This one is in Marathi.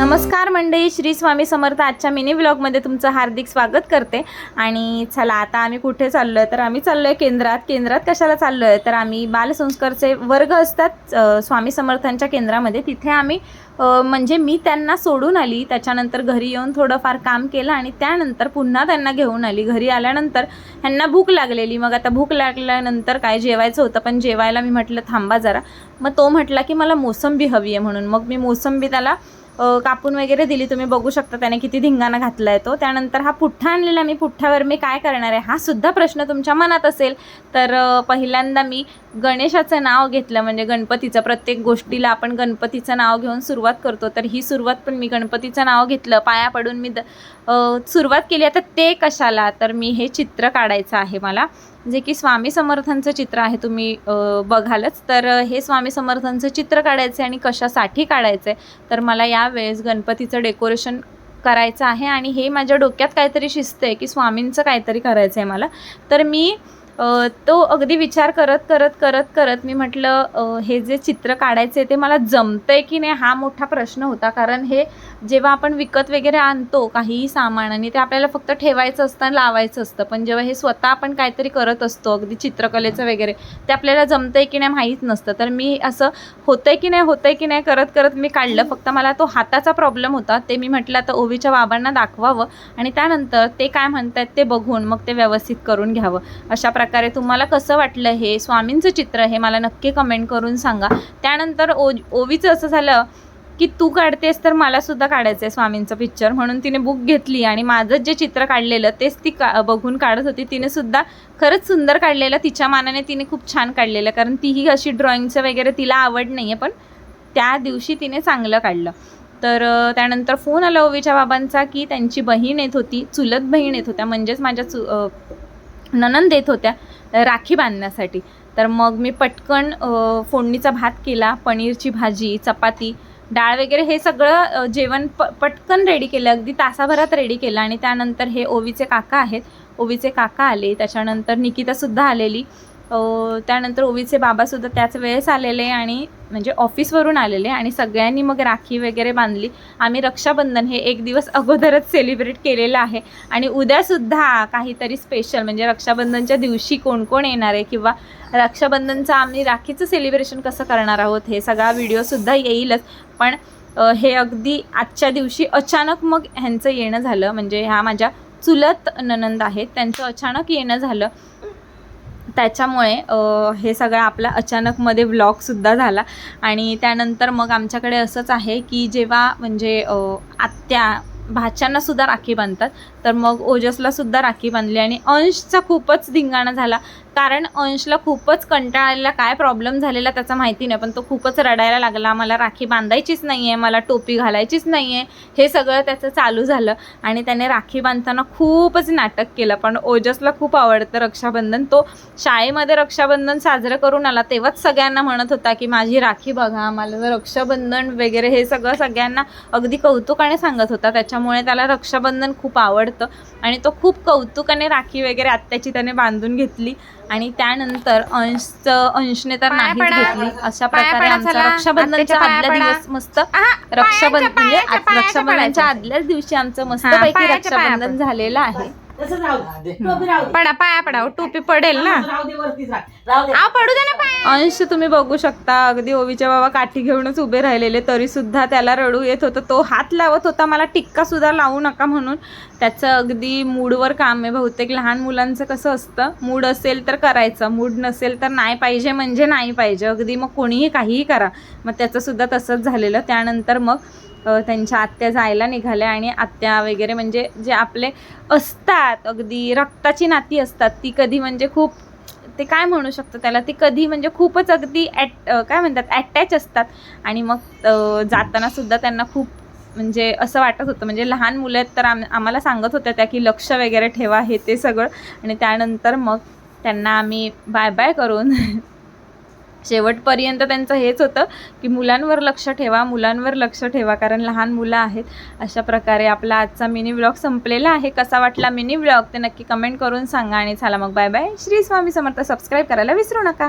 नमस्कार मंडळी श्री स्वामी समर्थ आजच्या मिनी व्लॉगमध्ये तुमचं हार्दिक स्वागत करते. आणि चला आता आम्ही कुठे चाललो आहे तर आम्ही चाललो आहे केंद्रात. केंद्रात कशाला चाललो आहे तर आम्ही बालसंस्कारचे वर्ग असतात स्वामी समर्थांच्या केंद्रामध्ये. तिथे आम्ही म्हणजे मी त्यांना सोडून आली. त्याच्यानंतर घरी येऊन थोडंफार काम केलं आणि त्यानंतर पुन्हा त्यांना घेऊन आली. घरी आल्यानंतर ह्यांना भूक लागलेली. मग आता भूक लागल्यानंतर काय जेवायचं होतं? पण जेवायला मी म्हटलं थांबा जरा. मग तो म्हटला की मला मोसंबी हवी आहे म्हणून. मग मी मोसंबी त्याला कापून वगैरे दिली तुम्ही बघू शकता त्याने किती धिंगाणा घातला आहे तो. त्यानंतर हा पुठ्ठा आणलेला मी पुठ्ठ्यावर मी काय करणार आहे हा सुद्धा प्रश्न तुमच्या मनात असेल. तर पहिल्यांदा मी गणेशाचं नाव घेतलं म्हणजे गणपतीचं प्रत्येक गोष्टीला आपण गणपतीचं नाव घेऊन सुरुवात करतो. तर ही सुरुवात पण मी गणपतीचं नाव घेतलं पाया पडून मी द सुरुवात केली. आता ते कशाला? तर मी हे चित्र काढायचं आहे मला. जे की स्वामी समर्थांचं चित्र आहे तुम्ही बघालच. तर हे स्वामी समर्थांचं चित्र काढायचं आहे आणि कशासाठी काढायचं आहे तर मला यावेळेस गणपतीचं डेकोरेशन करायचं आहे आणि हे माझ्या डोक्यात काहीतरी शिस्त आहे की स्वामींचं काहीतरी करायचं आहे मला. तर मी तो अगदी विचार करत करत करत करत मी म्हटलं हे जे चित्र काढायचं आहे ते मला जमतंय की नाही हा मोठा प्रश्न होता. कारण हे जेव्हा आपण विकत वगैरे आणतो काहीही सामान आणि ते आपल्याला फक्त ठेवायचं असतं आणि लावायचं असतं. पण जेव्हा हे स्वतः आपण काहीतरी करत असतो अगदी चित्रकलेचं वगैरे ते आपल्याला जमतंय की नाही माहीत नसतं. तर मी असं होतंय की नाही होतंय की नाही करत करत मी काढलं. फक्त मला तो हाताचा प्रॉब्लेम होता. ते मी म्हटलं आता ओवीच्या बाबांना दाखवावं आणि त्यानंतर ते काय म्हणतात ते बघून मग ते व्यवस्थित करून घ्यावं. अशा प्रकारे तुम्हाला कसं वाटलं हे स्वामींचं चित्र हे मला नक्की कमेंट करून सांगा. त्यानंतर ओ ओवीचं असं झालं की तू काढतेस तर मलासुद्धा काढायचं आहे स्वामींचं पिक्चर म्हणून तिने बुक घेतली आणि माझं जे चित्र काढलेलं तेच ती का बघून काढत होती. तिने सुद्धा खरंच सुंदर काढलेलं तिच्या मानाने तिने खूप छान काढलेलं कारण तीही अशी ड्रॉइंगचं वगैरे तिला आवड नाही आहे पण त्या दिवशी तिने चांगलं काढलं. तर त्यानंतर फोन आला ओवीच्या बाबांचा की त्यांची बहीण येत होती चुलत बहीण येत होत्या म्हणजेच माझ्या चु ननंद येत होत्या. राखी बांधण्यासाठी. तर मग मी पटकन फोडणीचा भात केला पनीरची भाजी चपाती डाळ वगैरे हे सगळं जेवण प पटकन रेडी केलं. अगदी तासाभरात रेडी केलं आणि त्यानंतर हे ओवीचे काका आहेत. ओवीचे काका आले त्याच्यानंतर निकितासुद्धा आलेली. त्यानंतर ओवीचे बाबासुद्धा त्याच वेळेस आलेले आणि म्हणजे ऑफिसवरून आलेले आणि सगळ्यांनी मग राखी वगैरे बांधली. आम्ही रक्षाबंधन हे एक दिवस अगोदरच सेलिब्रेट केलेलं आहे. आणि उद्यासुद्धा काहीतरी स्पेशल म्हणजे रक्षाबंधनच्या दिवशी कोण कोण येणार आहे किंवा रक्षाबंधनचं आम्ही राखीचं सेलिब्रेशन कसं करणार आहोत हे सगळा व्हिडिओसुद्धा येईलच. पण हे अगदी आजच्या दिवशी अचानक मग ह्यांचं येणं झालं. म्हणजे ह्या माझ्या चुलत ननंद आहेत. त्यांचं अचानक येणं झालं. त्याच्यामुळे हे सगळं आपला अचानकमध्ये व्लॉगसुद्धा झाला. आणि त्यानंतर मग आमच्याकडे असंच आहे की जेव्हा म्हणजे आत्या भाच्यांनासुद्धा राखी बांधतात तर मग ओजसला सुद्धा राखी बांधली आणि अंशचा खूपच धिंगाणा झाला. कारण अंशला खूपच कंटाळलेला काय प्रॉब्लेम झालेला त्याचा माहिती नाही पण तो खूपच रडायला लागला. मला राखी बांधायचीच नाही आहे मला टोपी घालायचीच नाही आहे हे सगळं त्याचं चालू झालं आणि त्याने राखी बांधताना खूपच नाटक केलं. पण ओजसला खूप आवडतं रक्षाबंधन. तो शाळेमध्ये रक्षाबंधन साजरं करून आला. तेव्हाच सगळ्यांना म्हणत होता की माझी राखी बघा मला रक्षाबंधन वगैरे हे सगळं सगळ्यांना अगदी कौतुकाने सांगत होता. त्याच्यामुळे त्याला रक्षाबंधन खूप आवडतं. आणि तो खूप कौतुकाने राखी वगैरे आत्याची त्याने बांधून घेतली आणि त्यानंतर अंशचं अंशने तर पडा. घेतली अशा प्रकारे आमचा. रक्षाबंधनच्या आदल्या. दिवस मस्त रक्षाबंधन म्हणजे रक्षाबंधनच्या. आदल्याच दिवशी आमचं मस्तपैकी रक्षाबंधन झालेलं आहे तसंच राहू दे. टोपी राहू दे. पडा पाया पडा टोपी पडेल ना. राहू दे वरतीच राह. राहू दे. आ पडू दे ना पाया. अंश तुम्ही बघू शकता. अगदी ओवीच्या बाबा काठी घेऊनच उभे राहिलेले तरी सुद्धा त्याला रडू येत होतं. तो हात लावत होता. मला टिक्का सुद्धा लावू नका म्हणून. त्याचं अगदी मूडवर काम आहे. बहुतेक लहान मुलांचं कसं असतं? मूड असेल तर करायचं. मूड नसेल तर नाही पाहिजे म्हणजे नाही पाहिजे. अगदी मग कोणीही काहीही करा. मग त्याचं सुद्धा तसंच झालेलं. त्यानंतर मग त्यांच्या आत्या जायला निघाल्या आणि आत्या वगैरे म्हणजे जे आपले असतात अगदी रक्ताची नाती असतात ती कधी म्हणजे खूप ते काय म्हणू शकतं त्याला? ते कधी म्हणजे खूपच अगदी ॲट काय म्हणतात ॲटॅच असतात. आणि मग जाताना सुद्धा त्यांना खूप म्हणजे असं वाटत होतं. म्हणजे लहान मुलं आहेत तर आम आम्हाला सांगत होत्या त्या की लक्ष वगैरे ठेवा हे ते सगळं. आणि त्यानंतर मग त्यांना आम्ही बाय बाय करून शेवटपर्यंत त्यांचं हेच होतं की मुलांवर लक्ष ठेवा मुलांवर लक्ष ठेवा कारण लहान मुलं आहेत. अशा प्रकारे आपला आजचा मिनी व्लॉग संपलेला आहे. कसा वाटला मिनी व्लॉग ते नक्की कमेंट करून सांगा. आणि चला मग bye bye Shri Swami Samarth. Subscribe करायला विसरू नका.